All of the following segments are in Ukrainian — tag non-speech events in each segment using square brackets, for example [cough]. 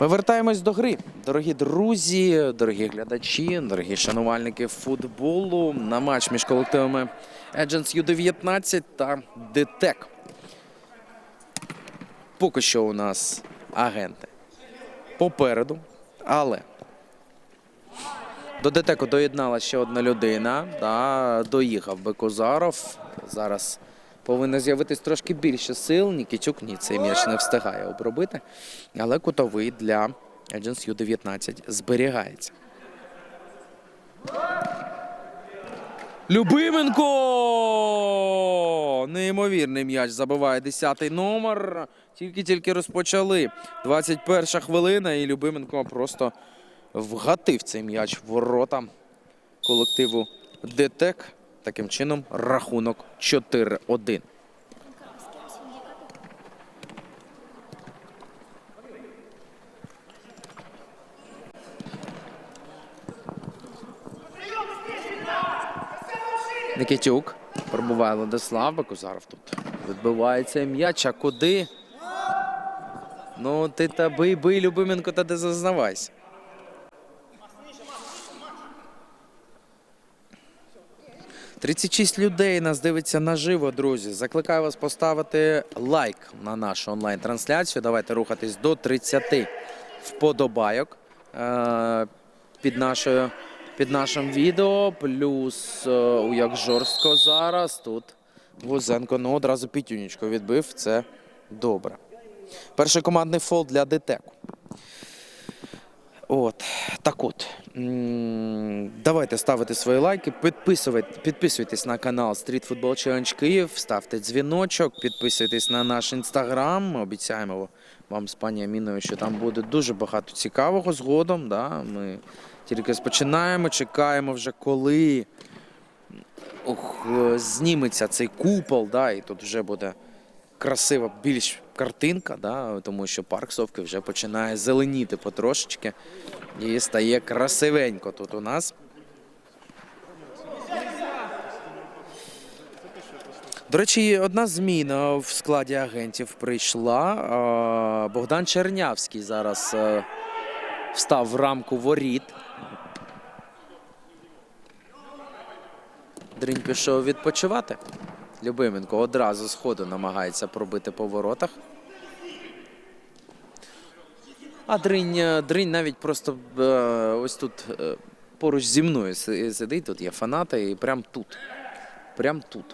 Ми вертаємось до гри. Дорогі друзі, дорогі глядачі, дорогі шанувальники футболу на матч між колективами Agents U19 та ДТЕК. Поки що у нас агенти попереду, але до ДТЕКу доєднала ще одна людина. Да, доїхав Бекозаров. Зараз повинно з'явитись трошки більше сил. Нікітюк ні, цей м'яч не встигає обробити. Але кутовий для Agents U19 зберігається. Любименко! Неймовірний м'яч забиває 10-й номер. Тільки-тільки розпочали. 21 хвилина, і Любименко просто вгатив цей м'яч в ворота колективу ДТЕК. Таким чином, рахунок 4-1. Никитюк. Пробуває Владислав Бакузаров тут. Відбивається м'яч. А куди? Ну, ти та бий, бий, Любименко, та де зазнавайся. Тридцять шість людей нас дивиться наживо, друзі. Закликаю вас поставити лайк на нашу онлайн-трансляцію. Давайте рухатись до 30 вподобайок е, під нашою під нашим відео. Плюс е, у як жорстко зараз тут Гузенко ну одразу пітюнічку відбив. Це добре. Перший командний фол для ДТЕКу. От, так от. Давайте ставити свої лайки, підписуйте, підписуйтесь на канал Street Football Challenge Київ, ставте дзвіночок, підписуйтесь на наш інстаграм. Обіцяємо вам з пані Аміною, що там буде дуже багато цікавого згодом. Да? Ми тільки спочинаємо, чекаємо вже коли ох, е, зніметься цей купол, да? і тут вже буде красива більш картинка, да? тому що парк Совки вже починає зеленіти потрошечки і стає красивенько тут у нас. До речі, одна зміна в складі агентів прийшла. Богдан Чернявський зараз е, встав в рамку воріт. Дрінь пішов відпочивати. Любименко одразу з ходу намагається пробити по воротах. А Дринь, е, Дринь навіть просто е, ось тут е, поруч зі мною сидить. Тут є фанати, і прям тут. Прям тут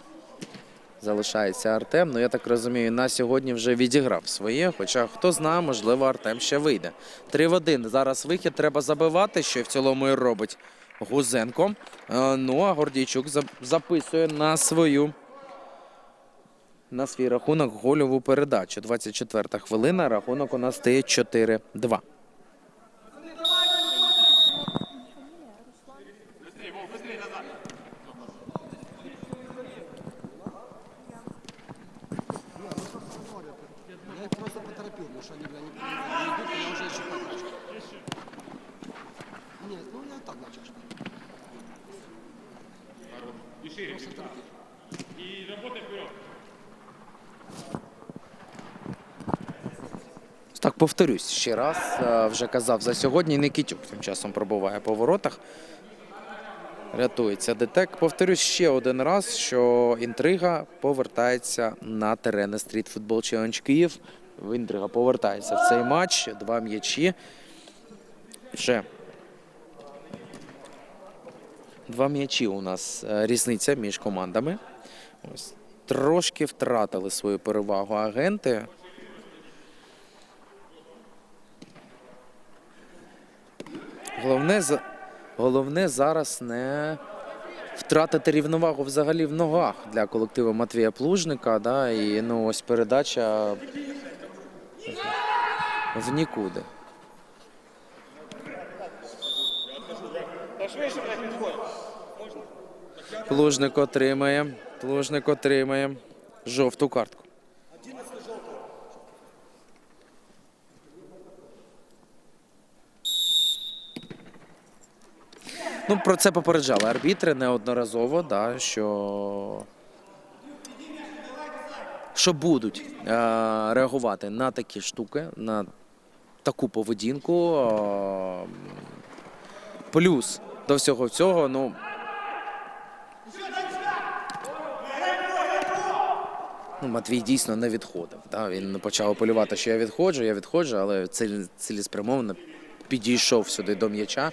залишається Артем. Ну я так розумію, на сьогодні вже відіграв своє. Хоча хто знає, можливо, Артем ще вийде. 3 в 1. Зараз вихід треба забивати, що в цілому і робить Гузенко. Ну а Гордійчук записує на свою. На свій рахунок гольову передачу. 24 хвилина. Рахунок у нас стає 4-2. Так, повторюсь ще раз. е, Вже казав за сьогодні. Никітюк тим часом пробуває по воротах. Рятується ДТЕК. Повторюсь ще один раз, що інтрига повертається на терени Street Football Challenge Київ. Інтрига повертається в цей матч. Два м'ячі. Вже два м'ячі у нас е, різниця між командами. Ось трошки втратили свою перевагу агенти. Головне, головне зараз не втратити рівновагу взагалі в ногах для колективу Матвія Плужника. Да, і ну, ось передача в нікуди. Плужник отримає. Плужник отримає жовту картку. Ну, про це попереджали арбітри неодноразово, да, що, що будуть е, реагувати на такі штуки, на таку поведінку. Е, Плюс до всього цього, ну. Ну, Матвій дійсно не відходив. Да? Він почав апелювати, що я відходжу, я відходжу, але цілеспрямовано підійшов сюди до м'яча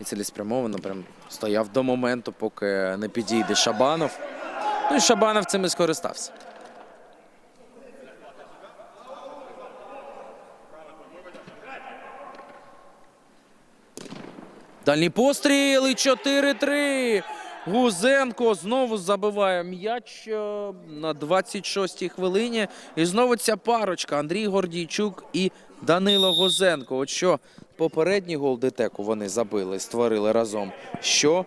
і цілеспрямовано прям стояв до моменту, поки не підійде Шабанов. Ну і Шабанов цим і скористався. Дальній постріл і 4-3. Гузенко знову забиває м'яч е, на 26-й хвилині. І знову ця парочка Андрій Гордійчук і Данило Гузенко. От що попередній гол ДТЕКу вони забили, створили разом. Що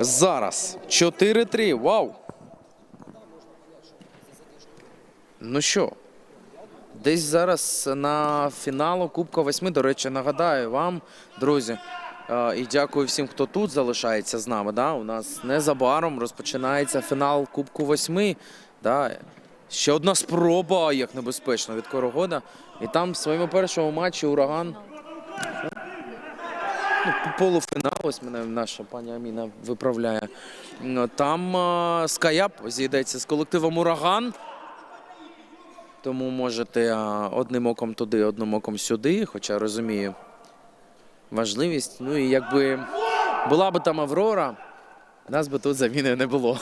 зараз 4-3. Вау! Ну що, Десь зараз на фіналу Кубка Восьми. До речі, нагадаю вам, друзі, е, і дякую всім, хто тут залишається з нами. Да? У нас незабаром розпочинається фінал Кубку Восьми. Да? Ще одна спроба, як небезпечно від Корогода. І там в своєму першому матчі ураган. Ну, полуфінал, ось мене наша пані Аміна виправляє. Там е, Скаяп зійдеться з колективом Ураган. Тому можете а, одним оком туди, одним оком сюди, хоча розумію важливість. Ну і якби була би там Аврора, нас би тут заміни не було.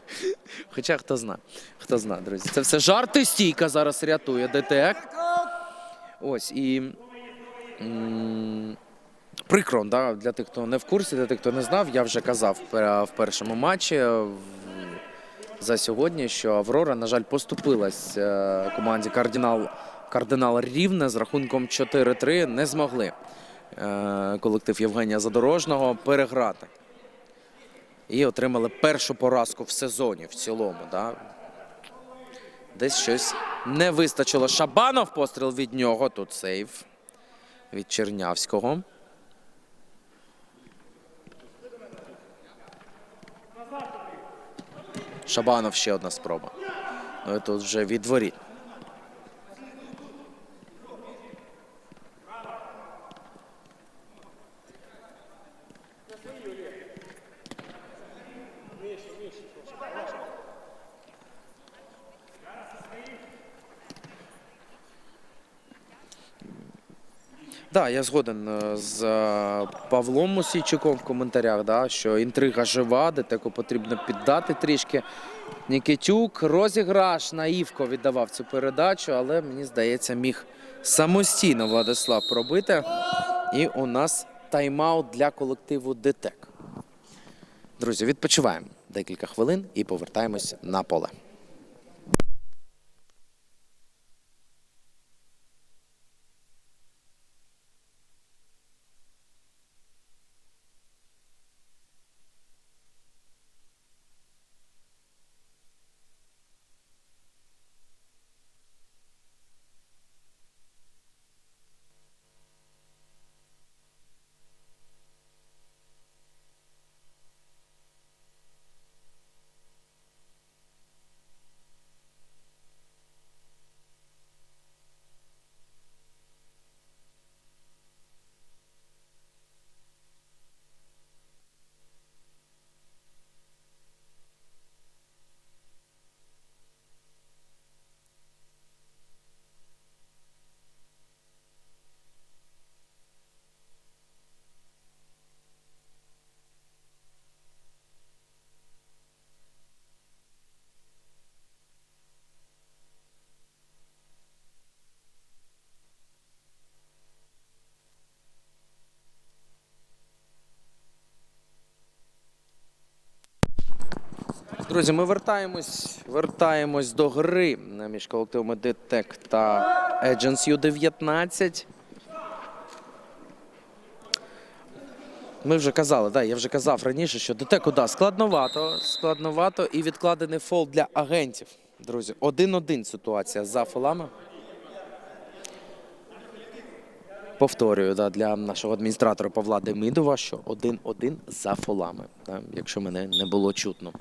[laughs] Хоча хто зна, хто зна, друзі. Це все жарти стійка зараз рятує ДТЕК. Ось і. м, Прикро, да, для тих, хто не в курсі, для тих, хто не знав, я вже казав в першому матчі за сьогодні, що Аврора, на жаль, поступилась е, команді Кардинал, Кардинал Рівне з рахунком 4-3. Не змогли е, колектив Євгенія Задорожного переграти. І отримали першу поразку в сезоні в цілому. Да? Десь щось не вистачило. Шабанов постріл від нього. Тут сейв від Чернявського. Шабанов ще одна спроба. Ну і тут вже від воріт. Да, я згоден е, з е, Павлом Мосійчуком в коментарях, да, що інтрига жива, Детеку потрібно піддати трішки. Нікітюк розіграш наївко віддавав цю передачу, але мені здається, міг самостійно Владислав пробити. І у нас тайм-аут для колективу ДТЕК. Друзі, відпочиваємо декілька хвилин і повертаємось на поле. Друзі, ми вертаємось, вертаємось до гри між колективами ДТЕК та Agents U19. Ми вже казали, да, я вже казав раніше, що ДТЕКу да, складновато, складновато і відкладений фол для агентів. Друзі, один-один ситуація за фолами. Повторюю, да, для нашого адміністратора Павла Демидова, що один-один за фолами, да, якщо мене не було чутно.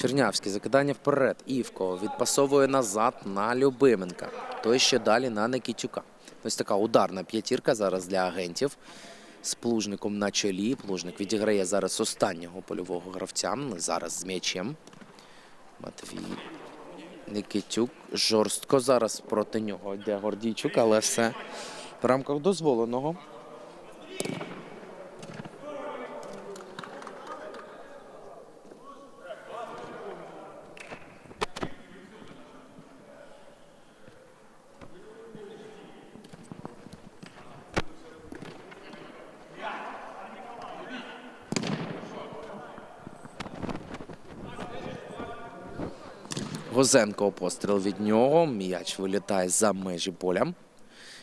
Чернявський закидання вперед. Івко відпасовує назад на Любименка. Той ще далі на Никітюка. Ось така ударна п'ятірка зараз для агентів. З плужником на чолі. Плужник відіграє зараз останнього польового гравця. Зараз з м'ячем. Матвій Никитюк. Жорстко зараз проти нього йде Гордійчук, але все в рамках дозволеного. Гозенко постріл від нього. М'яч вилітає за межі поля.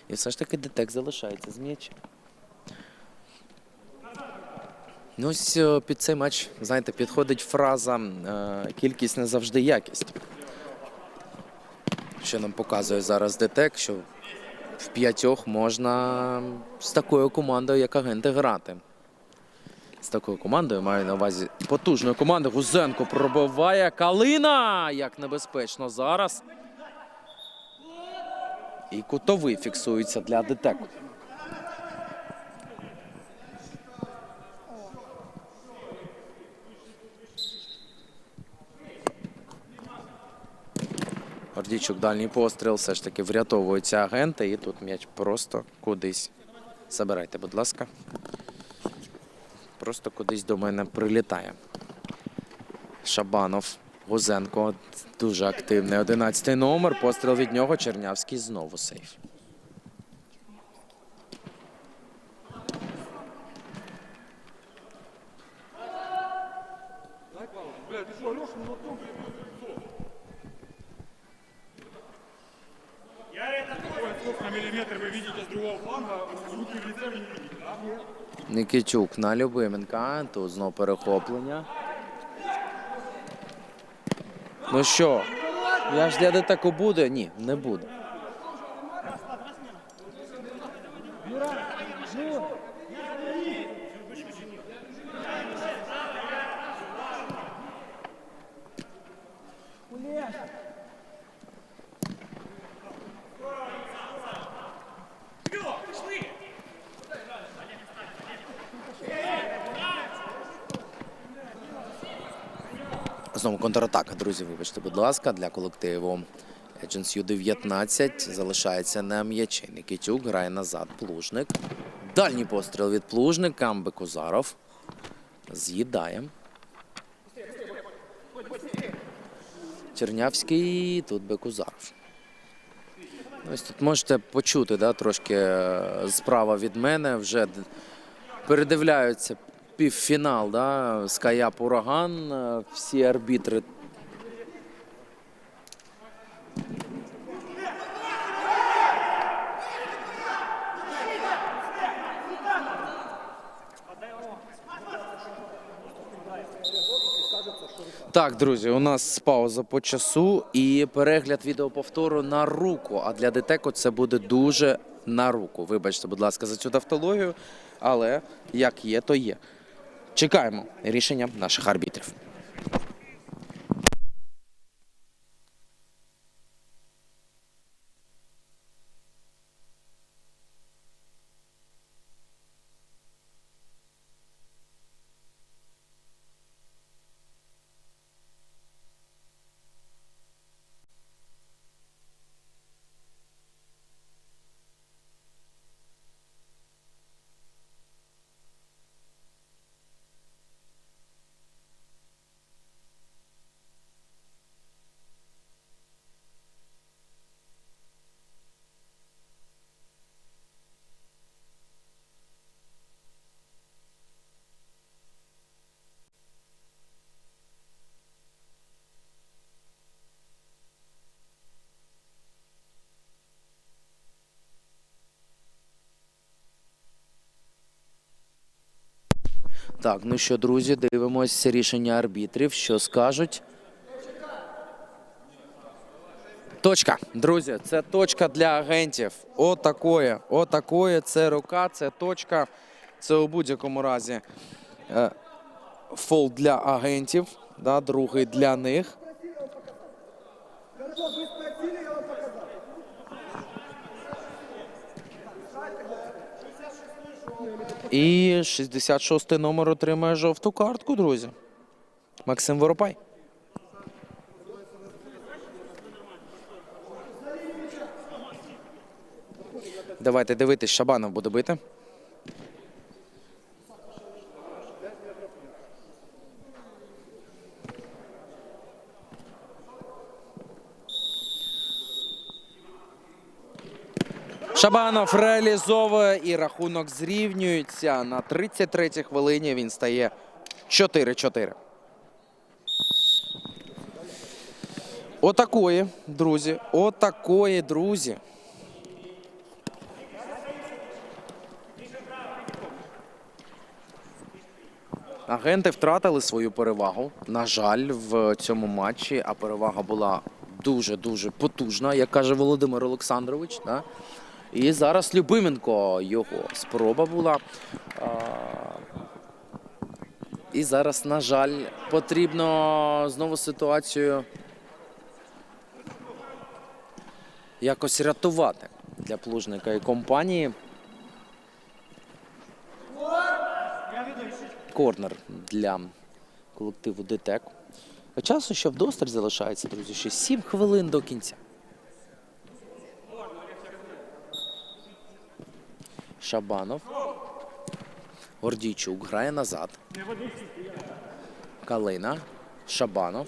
І все ж таки детек залишається з м'ячем. Ну, ось е, під цей матч, знаєте, підходить фраза е, кількість не завжди якість. Що нам показує зараз детек, що в п'ятьох можна з такою командою, як агенти, грати. З такою командою маю на увазі потужною командою. Гузенко пробиває Калина. Як небезпечно зараз. І кутовий фіксується для детеку. Гордійчук дальній постріл, все ж таки врятовуються агенти, і тут м'яч просто кудись. Забирайте, будь ласка. Просто кудись до мене прилітає. Шабанов, Гузенко дуже активний. 11 номер. Постріл від нього. Чернявський знову сейф. Миллиметр вы видите с другого фланга, руки в лице вы не видите, да? Никитюк на Любименка. Тут знов перехоплення. Ну що, я ж для детеку буде? Ні, не буде. Знову контратака, друзі, вибачте, будь ласка, для колективу Agents U19 залишається на м'ячі. Никитюк грає назад. Плужник. Дальній постріл від плужника. Бекузаров. З'їдає. Чернявський, тут Бекузаров. Ось тут можете почути да, трошки е, справа від мене. Вже передивляються півфінал, да, Скаяп Ураган, е, всі арбітри. Так, друзі, у нас пауза по часу і перегляд відеоповтору на руку. А для детеку це буде дуже на руку. Вибачте, будь ласка, за цю тавтологію, але як є, то є. Чекаємо рішення наших арбітрів. Так, ну що, друзі, дивимося рішення арбітрів. Що скажуть? Точка. Друзі, це точка для агентів. Отакоє. Отакоє. Це рука, це точка. Це у будь-якому разі е, фол для агентів. Да, другий для них. І 66-й номер отримає жовту картку, друзі. Максим Воропай. Давайте дивитись, Шабанов буде бити. Шабанов реалізовує і рахунок зрівнюється. На 33-й хвилині він стає 4-4. Отакої, друзі. Отакої, друзі. Агенти втратили свою перевагу. На жаль, в цьому матчі, а перевага була дуже-дуже потужна, як каже Володимир Олександрович. Да? І зараз Любименко його спроба була. І зараз, на жаль, потрібно знову ситуацію якось рятувати для плужника і компанії. Корнер для колективу ДТЕК. Часу ще вдосталь залишається, друзі, ще 7 хвилин до кінця. Шабанов. Гордійчук грає назад. Калина. Шабанов.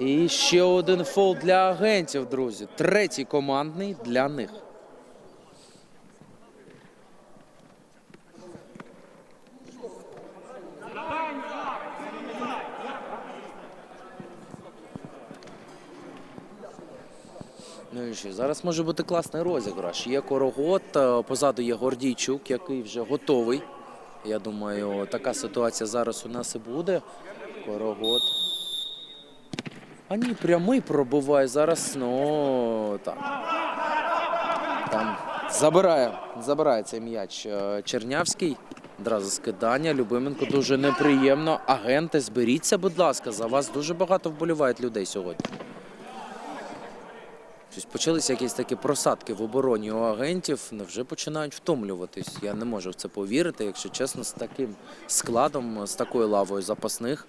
І ще один фол для агентів, друзі. Третій командний для них. Ну і що, зараз може бути класний розіграш. Є Корогот, е, позаду є Гордійчук, який вже готовий. Я думаю, така ситуація зараз у нас і буде. Корогот. А ні, прямий пробуває зараз. Ну так. Там забирає, забирає цей м'яч е, Чернявський. Одразу скидання. Любименко дуже неприємно. Агенти, зберіться, будь ласка, за вас дуже багато вболівають людей сьогодні. Щось почалися якісь такі просадки в обороні у агентів, невже починають втомлюватись. Я не можу в це повірити, якщо чесно, з таким складом, з такою лавою запасних.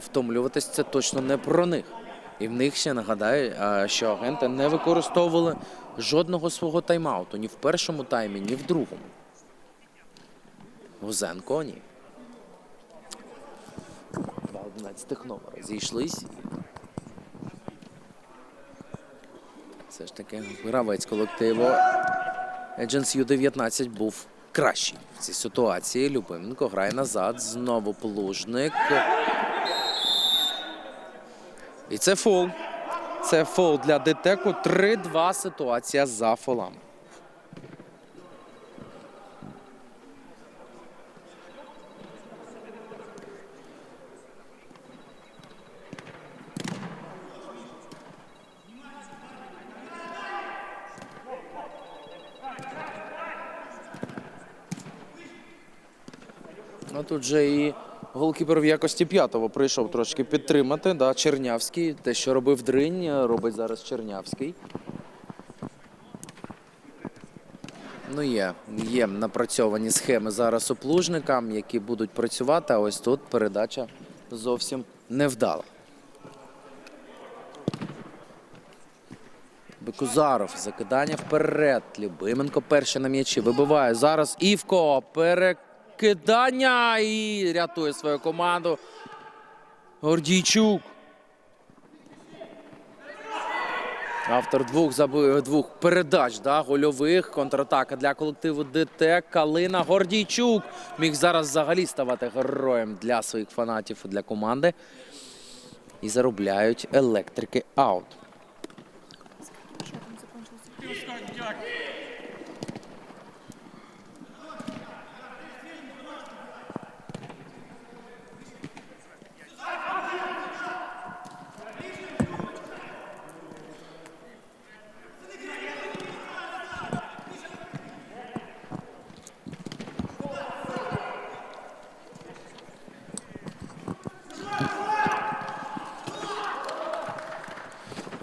Втомлюватись це точно не про них. І в них ще нагадаю, що агенти не використовували жодного свого тайм-ауту ні в першому таймі, ні в другому. Гузенко ні. Два 11 номера зійшлись. Все ж таки гравець колективу Agents U19 був кращий в цій ситуації. Любименко грає назад. Знову плужник. І це фол. Це фол для Детеку. 3-2 ситуація за фолами. Ну тут же і голкіпер в якості п'ятого прийшов трошки підтримати. Да, Чернявський. Те, що робив Дринь, робить зараз Чернявський. Ну, є, є напрацьовані схеми зараз у плужника, які будуть працювати, а ось тут передача зовсім невдала. Бекузаров, закидання вперед. Любименко перший на м'ячі. Вибиває зараз Івко. Перекидання і рятує свою команду. Гордійчук. Автор двох заби... двох передач, да, гольових. Контратака для колективу ДТ. Калина Гордійчук міг зараз взагалі ставати героєм для своїх фанатів і для команди. І заробляють електрики аут.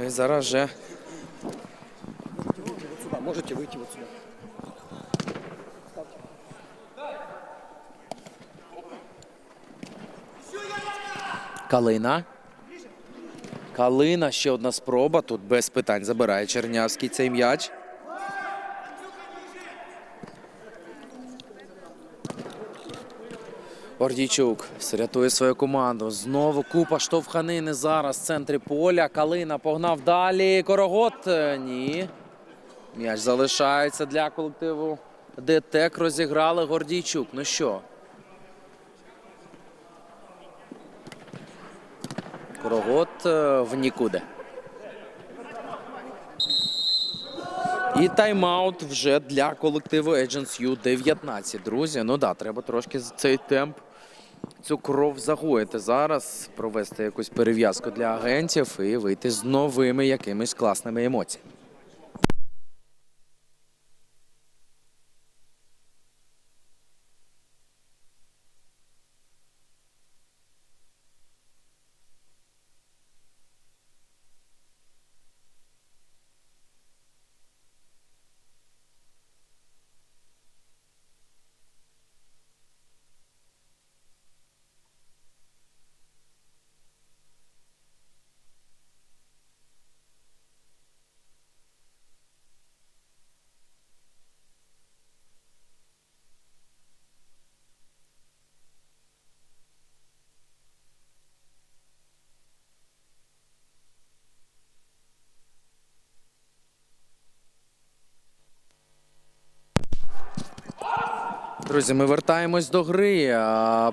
І зараз вже можете вийти от сюди. Калина. Калина, ще одна спроба. Тут без питань забирає Чернявський цей м'яч. Ордійчук рятує свою команду. Знову купа штовханини зараз в центрі поля. Калина погнав далі. Корогот. Е, Ні. М'яч залишається для колективу. ДТЕК розіграли Гордійчук. Ну що? Корогот е, в нікуди. І тайм-аут вже для колективу Agents U19. Друзі, ну да, треба трошки цей темп, цю кров загоїти зараз, провести якусь перев'язку для агентів і вийти з новими якимись класними емоціями. Друзі, ми вертаємось до гри.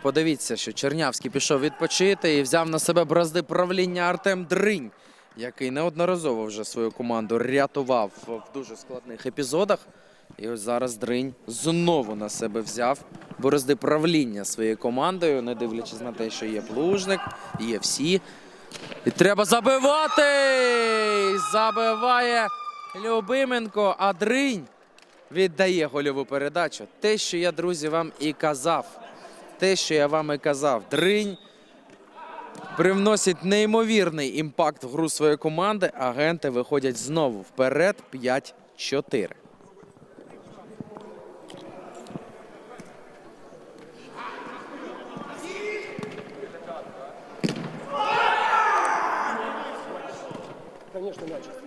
Подивіться, що Чернявський пішов відпочити і взяв на себе бразди правління Артем Дринь, який неодноразово вже свою команду рятував в дуже складних епізодах. І ось зараз Дринь знову на себе взяв борозди правління своєю командою, не дивлячись на те, що є плужник, є всі. І треба забивати! Забиває Любименко, а Дринь віддає гольову передачу. Те, що я, друзі, вам і казав. Те, що я вам і казав. Дринь привносить неймовірний імпакт в гру своєї команди. Агенти виходять знову вперед 5-4. Конечно, мяч.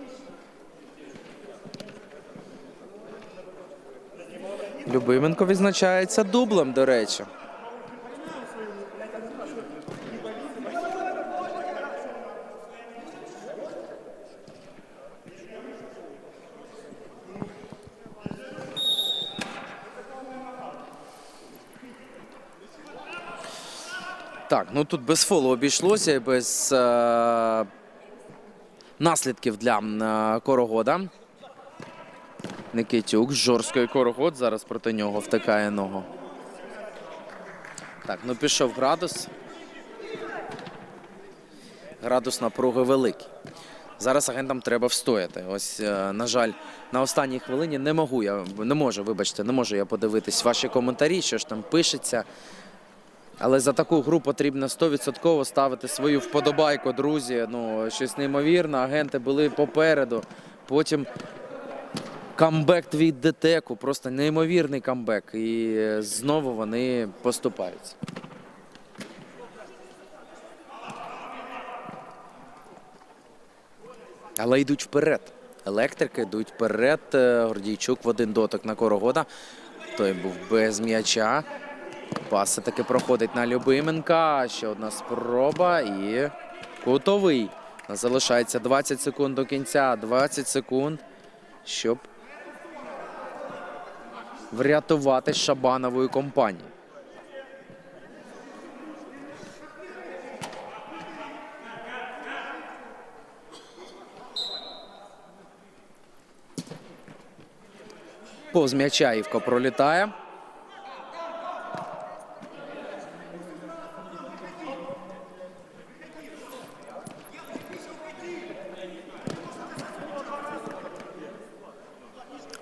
Любименко відзначається дублем, до речі. Так, ну тут без фолу обійшлося і без е- наслідків для е, Корогода. Никитюк, жорсткий корогот. Зараз проти нього втикає ногу. Так, ну пішов градус. Градус напруги великий. Зараз агентам треба встояти. Ось, е, на жаль, на останній хвилині не можу я, не можу, вибачте, не можу я подивитись ваші коментарі, що ж там пишеться. Але за таку гру потрібно 100% ставити свою вподобайку, друзі. Ну, щось неймовірне. Агенти були попереду. Потім камбек від ДТЕКу, просто неймовірний камбек. І знову вони поступаються. Але йдуть вперед. Електрики йдуть вперед. Е, Гордійчук в один дотик на Корогода. Той був без м'яча. Пас таки проходить на Любименка. Ще одна спроба і кутовий. Залишається 20 секунд до кінця. 20 секунд, щоб врятувати Шабанової компанії. Повз м'яча Івко пролітає.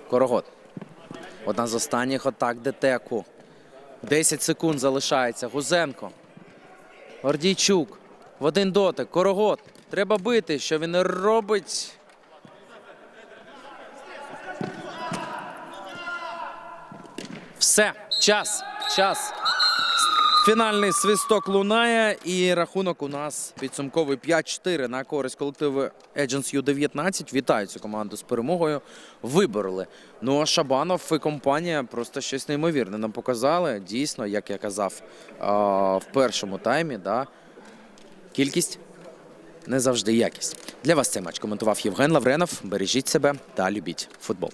Корогот. Одна з останніх атак ДТЕКу. 10 секунд залишається. Гузенко. Гордійчук. В один дотик. Корогот. Треба бити. Що він робить? Все, час, час. Фінальний свисток лунає, і рахунок у нас підсумковий 5-4 на користь колективу Agents U19. Вітаю цю команду з перемогою. Вибороли. Ну а Шабанов і компанія просто щось неймовірне нам показали. Дійсно, як я казав в першому таймі, да, кількість не завжди якість. Для вас цей матч коментував Євген Лавренов. Бережіть себе та любіть футбол.